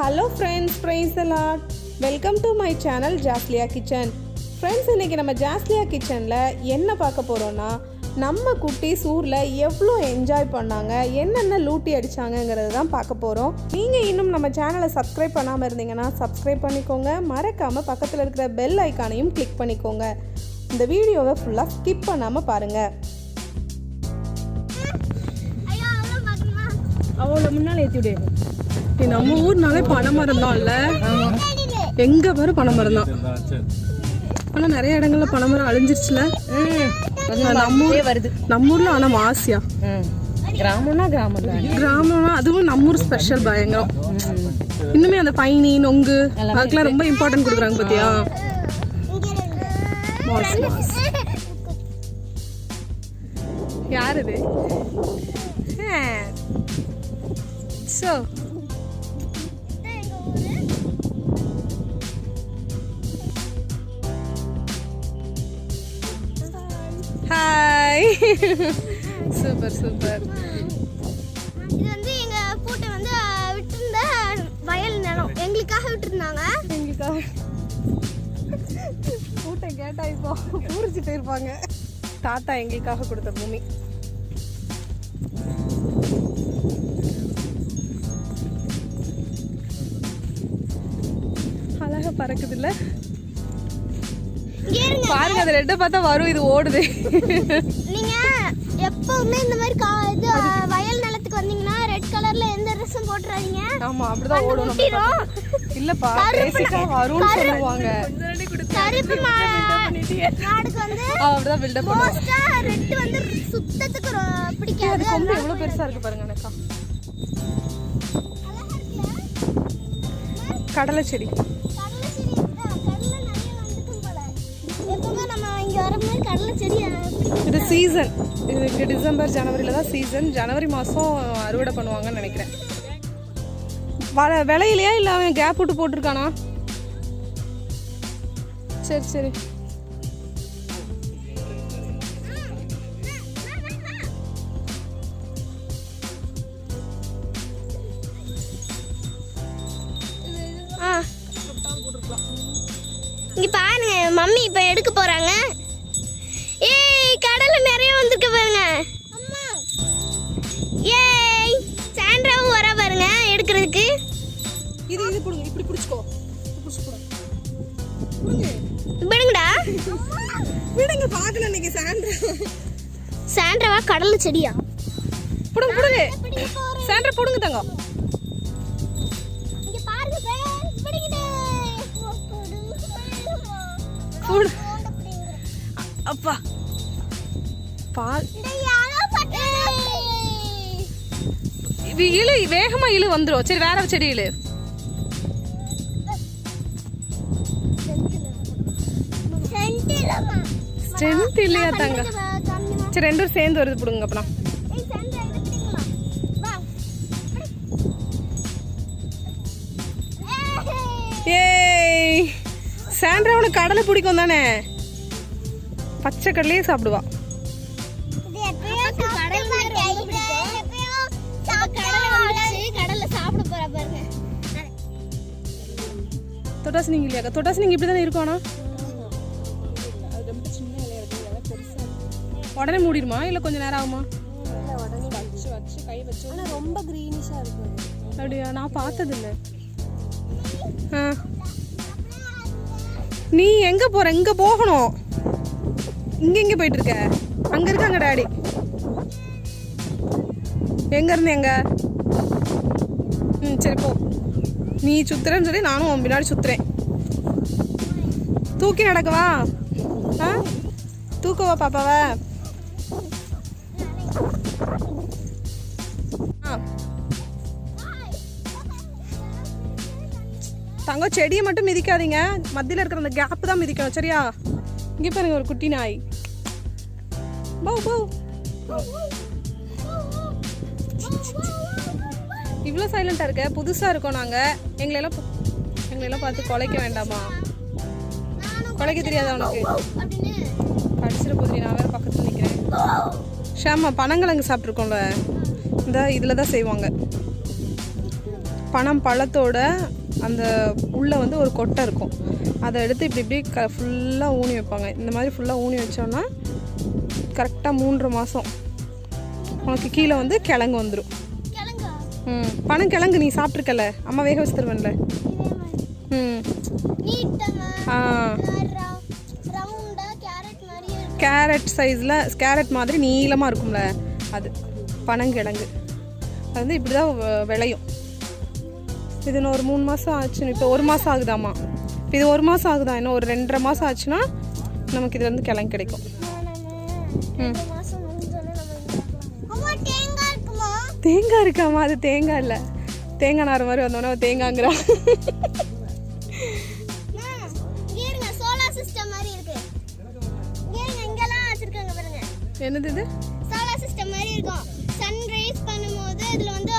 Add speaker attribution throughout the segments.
Speaker 1: Hello friends praise the Lord welcome to my channel Jasliya kitchen friends இன்றைக்கி நம்ம ஜாஸ்லியா கிச்சனில் என்ன பார்க்க போகிறோன்னா நம்ம குட்டீஸ் ஊரில் எவ்வளோ என்ஜாய் பண்ணாங்க என்னென்ன லூட்டி அடித்தாங்கங்கிறது தான் பார்க்க போகிறோம் நீங்கள் இன்னும் நம்ம சேனலை சப்ஸ்கிரைப் பண்ணாமல் இருந்தீங்கன்னா சப்ஸ்கிரைப் பண்ணிக்கோங்க. மறக்காமல் பக்கத்தில் இருக்கிற பெல் ஐக்கானையும் கிளிக் பண்ணிக்கோங்க. இந்த வீடியோவை ஃபுல்லாக ஸ்கிப் பண்ணாமல் பாருங்கள்
Speaker 2: அவளை முன்னால ஏத்தி
Speaker 1: நம்ம ஊர்னாலே பனைமரம் தான்ல எங்கே பாரு பனைமரம் தான் ஆனால் நிறைய இடங்கள்ல பனைமரம் அழிஞ்சிருச்சுல? நம்ம ஊர்
Speaker 2: வருது.
Speaker 1: நம்ம ஊர்ல ஆனா ஆசியா
Speaker 2: கிராமம்னா கிராமம் தான்
Speaker 1: கிராமம்னா அதுவும் நம்ம ஊர் ஸ்பெஷல் பயங்கரம். இன்னுமே அந்த பைனி நொங்கு அதுக்கெல்லாம் ரொம்ப இம்பார்ட்டன்ட் கொடுக்குறாங்க பாத்தியா? மாஸ் மாஸ் யார் இது? So super super.
Speaker 3: இது வந்து எங்க பூட்டை வந்து விட்டிருந்த வயல் நிலம். எங்களுக்காக விட்டுருந்தாங்க.
Speaker 1: எங்களுக்காக. கூட்டம் கேட்டா இப்போ பூரிச்சுட்டு இருப்பாங்க தாத்தா எங்களுக்காக கொடுத்த பூமி. அழகா பறக்குது இல்ல பாருங்க அது ரெட்டை பார்த்தா வரும் இது ஓடுது.
Speaker 3: எப்பவுமே இந்த மாதிரி இது வயல் நிலத்துக்கு வந்தீங்கன்னா ரெட் கலர்ல எந்த ட்ரெஸ்ஸும் போட்டுறாதீங்க.
Speaker 1: ஆமா அப்படிதான் ஓடும். இல்லப்பா பேசிக்கா வரும்னு சொல்லுவாங்க.
Speaker 3: கருப்பு மாடுக்கு வந்து
Speaker 1: அப்படிதான் பில்டப்
Speaker 3: மோஸ்டா ரெட் வந்து சுத்தத்துக்கு பிடிக்காது.
Speaker 1: கொம்பு எவ்வளவு பெருசா இருக்கு பாருங்க செடி
Speaker 3: கடலை செடி வரும்போது செடி.
Speaker 1: இது சீசன் இதுக்கு டிசம்பர் ஜனவரியில தான் சீசன் ஜனவரி மாதம் அறுவடை பண்ணுவாங்கன்னு நினைக்கிறேன். வர விலையிலையா இல்லை அவன் கேப் விட்டு போட்டிருக்கானா? சரி சரி.
Speaker 3: ஆ. இங்க பாருங்க மம்மி இப்ப எடுக்க போறாங்க.
Speaker 1: இது இது பிடுங்க இப்படி பிடிச்சிக்கோ. பிடிச்சிக்கோ.
Speaker 3: விடுங்கடா.
Speaker 1: விடுங்க பார்க்கல இன்னைக்கு சாண்ட்ரா.
Speaker 3: சாண்ட்ராவா கடல்ல செடியா?
Speaker 1: பிடுங்க பிடுங்க. சாண்ட்ரா பிடுங்க தங்க
Speaker 3: இங்க பாருங்க friends, பிடிக்குது.
Speaker 1: பிடு அப்பா. பா இழு வேகமா இழு வந்துரும். சரி வேற செடி இழு. ஸ்ட்ரென்த் இல்லையா தங்க. சரி ரெண்டும் சேர்ந்து வருது பிடுங்க அப்பனா
Speaker 3: ஏய், சாண்ட்ரா, இதை பிடிங்களா? வா. ஏய்.
Speaker 1: ஏய் சாண்ட்ரா உனக்கு கடலை பிடிக்கும் தானே பச்சை கடலையே சாப்பிடுவா
Speaker 3: இது எப்பயோ சாப்பிட்ட மாதிரி எப்பயோ சாப்பிட்ட கடல்ல சாப்பிட போற பாருங்க
Speaker 1: தொட்டாசு நீங்க இல்லையாக்கா தொட்டாசு நீங்க இப்படி தானே இருக்கும் ஆனா உடனே மூடிடுமா? இல்ல கொஞ்ச நேரம் ஆகுமா?
Speaker 2: ஆனா ரொம்ப கிரீனிஷா இருக்கு.
Speaker 1: அப்படியா? நான் பார்த்தது இல்ல ஆ. நீ எங்க போற? இங்க போகணும். இங்க எங்க போயிட்டு இருக்க? அங்க இருக்காங்க டாடி. எங்க இருந்து எங்க? ம் சரி போ. நீ சுத்துறேன்னு சொல்லி நானும் உன் பின்னாடி சுத்துறேன். தூக்கி நடக்கவா? ஆ? தூக்கவா பாப்பாவ? தங்கம் செடியை மட்டும் மிதிக்காதீங்க. மத்தியில் இருக்கிற அந்த கேப் தான் மிதிக்கணும் சரியா? இங்கே பாருங்க ஒரு குட்டி நாய். பௌ பௌ இவ்வளோ சைலண்டாக இருக்க? புதுசாக இருக்கோம் நாங்கள் எங்களெல்லாம் பா- எங்களெல்லாம் பார்த்து குலைக்க வேண்டாமா? குலைக்க தெரியாதா உனக்கு? கடிச்சிட போதுரி நான் வேற பக்கத்தில் நிற்கிறேன் ஷாமா பனங்கிழங்கு சாப்பிட்ருக்கோம்ல. இந்த இதில் தான் செய்வாங்க. பனம் பழத்தோட அந்த உள்ளே வந்து ஒரு கொட்டை இருக்கும். அதை எடுத்து இப்படி இப்படி க ஃபுல்லாக ஊனி வைப்பாங்க. இந்த மாதிரி ஃபுல்லாக ஊனி வச்சோன்னா கரெக்டாக மூன்றரை மாதம் உனக்கு கீழே வந்து கிழங்கு வந்துடும் ம் பனம் கிழங்கு நீ சாப்பிட்ருக்கல? அம்மா வேக வச்சு தருவேன்ல ம். ஆ.
Speaker 3: கேரட்
Speaker 1: சைஸில் கேரட் மாதிரி நீளமாக இருக்கும்ல அது பனங்கிழங்கு. அது வந்து இப்படி தான் வ- விளையும். இது இன்னும் ஒரு மூணு மாதம் ஆச்சு இப்போ ஒரு மாதம் ஆகுதாம்மா. இப்போ இது ஒரு மாதம் ஆகுதா? இன்னும் ஒரு ரெண்டரை மாதம் ஆச்சுன்னா நமக்கு இதுல வந்து கிழங்கு கிடைக்கும்.
Speaker 3: தேங்காய் இருக்காமா?
Speaker 1: அது தேங்காய் இல்லை. தேங்காய் நார் மாதிரி வந்தோன்னா தேங்காய்ங்கிறா. என்னது இது?
Speaker 3: சோலார் சிஸ்டம் மாதிரி இருக்கும். சன்ரைஸ் பண்ணும்போது இதுல வந்து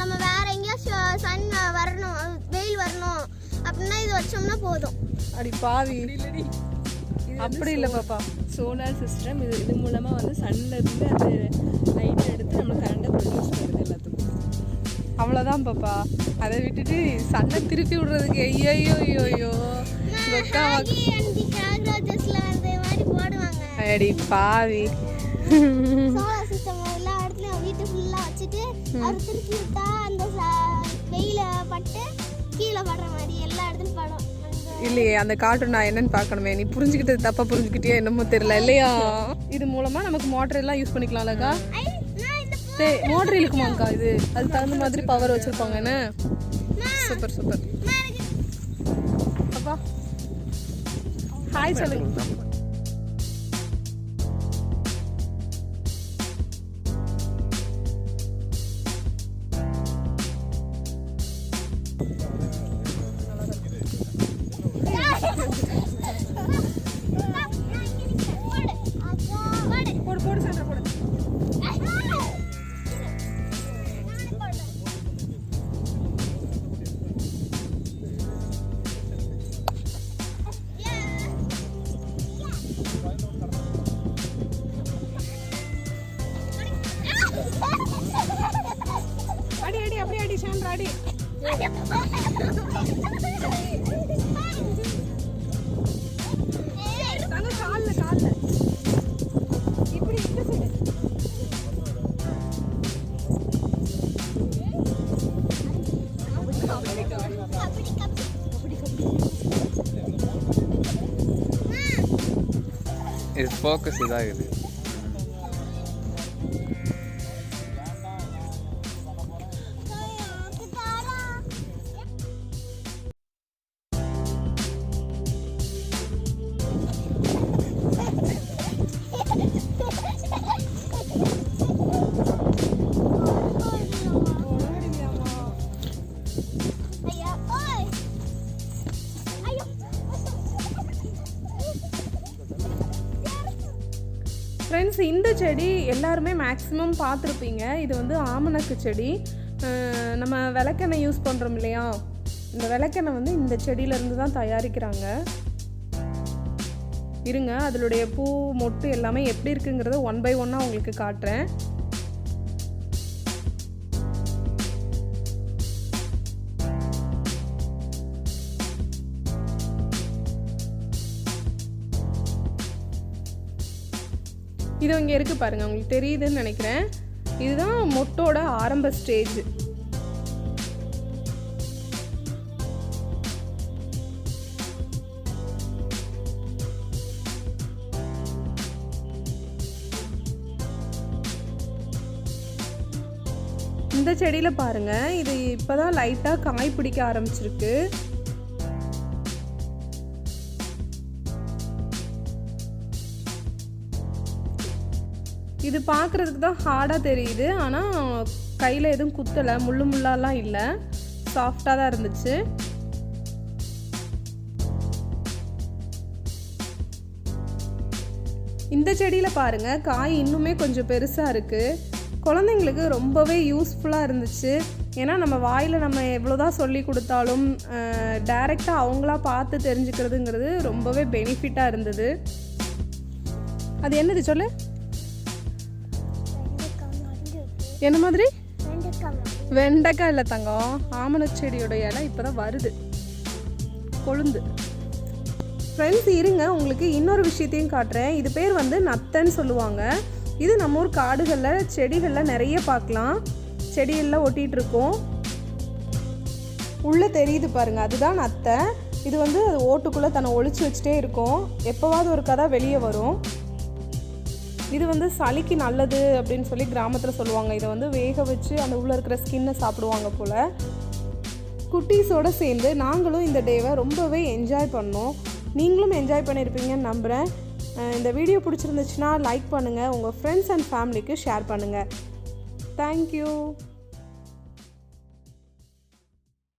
Speaker 3: நம்ம வேற எங்கேயாச்சும் சன் வரணும் வெயில் வரணும். அப்படின்னா இது வச்சோம்னா போதும்.
Speaker 1: அடி பாவி. அப்படி இல்லை பாப்பா.
Speaker 2: சோலார் சிஸ்டம் இது இது மூலமா வந்து சன்ல இருந்து அந்த லைட் எடுத்து நம்ம கரண்ட்டை ப்ரொடியூஸ் பண்ணுது எல்லாத்துக்கும்.
Speaker 1: அவ்வளோதான் பாப்பா. அதை விட்டுட்டு சண்டை திருப்பி விடுறதுக்கு ஐயோ ஐயோ ஐயோ அடி பாவி.
Speaker 3: சோலார் சிஸ்டம் எல்லா இடத்துலயும் வீட்டு ஃபுல்லா வச்சுட்டு அது திருப்பி விட்டா அந்த வெயில பட்டு கீழே படுற மாதிரி எல்லா இடத்துலயும் படும். அந்த-
Speaker 1: இல்லையே அந்த கார்ட்டூன் நான் என்னன்னு பார்க்கணுமே. நீ புரிஞ்சுக்கிட்டது தப்பா புரிஞ்சுக்கிட்டியா என்னமோ தெரியல இல்லையா? இது மூலமா நமக்கு மோட்டர் எல்லாம் யூஸ் பண்ணிக்கலாம்லக்கா
Speaker 3: ஐ, நான் இந்த
Speaker 1: சே மோட்டர் இழுக்குமாக்கா இது? அதுக்கு தகுந்த மாதிரி பவர் வச்சிருப்பாங்க என்ன? சூப்பர் சூப்பர் அப்பா. ஹாய் சொல்லுங்க அடி அடி அப்படியே அடி சாண்டா அடி தாங்க கால்ல கால்ல இப்படி இந்த சைடு
Speaker 4: இது ஃபோக்கஸ் இதாகுது
Speaker 3: ஐயா
Speaker 1: செடி எல்லாருமே மேக்ஸிமம் பார்த்துருப்பீங்க. இது வந்து ஆமணக்கு செடி. நம்ம விளக்கெண்ணெய் யூஸ் பண்ணுறோம் இல்லையா? இந்த விளக்கெண்ணெய் வந்து இந்த செடியிலேருந்து தான் தயாரிக்கிறாங்க. இருங்க அதனுடைய பூ மொட்டு எல்லாமே எப்படி இருக்குங்கிறத ஒன் பை ஒன்னாக உங்களுக்கு காட்டுறேன். இது இங்கே இருக்குது பாருங்கள் உங்களுக்கு தெரியுதுன்னு நினைக்கிறேன். இதுதான் மொட்டோட ஆரம்ப ஸ்டேஜ். இந்த செடியில் பாருங்கள் இது இப்போ தான் லைட்டாக காய் பிடிக்க ஆரம்பிச்சிருக்கு. இது பார்க்குறதுக்கு தான் ஹார்டாக தெரியுது. ஆனால் கையில் எதுவும் குத்தலை. முள்ளு முள்ளாலாம் இல்லை. சாஃப்டாக தான் இருந்துச்சு. இந்த செடியில் பாருங்கள் காய் இன்னுமே கொஞ்சம் பெருசாக இருக்குது குழந்தைங்களுக்கு ரொம்பவே யூஸ்ஃபுல்லாக இருந்துச்சு. ஏன்னா நம்ம வாயில் நம்ம எவ்வளோதான் சொல்லி கொடுத்தாலும் டைரெக்டாக அவங்களா பார்த்து தெரிஞ்சுக்கிறதுங்கிறது ரொம்பவே பெனிஃபிட்டாக இருந்தது. அது என்னது சொல்லு? என்ன மாதிரி? வெண்டைக்காய். இல்லை தங்கம். செடியோட இலை இப்போ தான் வருது. கொழுந்து. ஃப்ரெண்ட்ஸ் இருங்க. உங்களுக்கு இன்னொரு விஷயத்தையும் காட்டுறேன். இது பேர் வந்து நத்தைன்னு சொல்லுவாங்க. இது நம்ம ஊர் காடுகளில் செடிகளில் நிறைய பார்க்கலாம். செடியெல்லாம் ஒட்டிகிட்டு இருக்கோம். உள்ளே தெரியுது பாருங்க. அதுதான் நத்தை. இது வந்து அது ஓட்டுக்குள்ளே தன்னை ஒளிச்சு வச்சுட்டே இருக்கும். எப்போவாவது ஒரு கதை வெளியே வரும். இது வந்து சளிக்கு நல்லது அப்படின்னு சொல்லி கிராமத்தில் சொல்லுவாங்க. இதை வந்து வேக வச்சு அந்த உள்ளே இருக்கிற ஸ்கின்னை சாப்பிடுவாங்க போல். குட்டீஸோடு சேர்ந்து நாங்களும் இந்த டேவை ரொம்பவே என்ஜாய் பண்ணோம். நீங்களும் என்ஜாய் பண்ணியிருப்பீங்கன்னு நம்புகிறேன் இந்த வீடியோ பிடிச்சிருந்துச்சுன்னா லைக் பண்ணுங்கள் உங்கள் ஃப்ரெண்ட்ஸ் அண்ட் ஃபேமிலிக்கு ஷேர் பண்ணுங்கள் தேங்க்யூ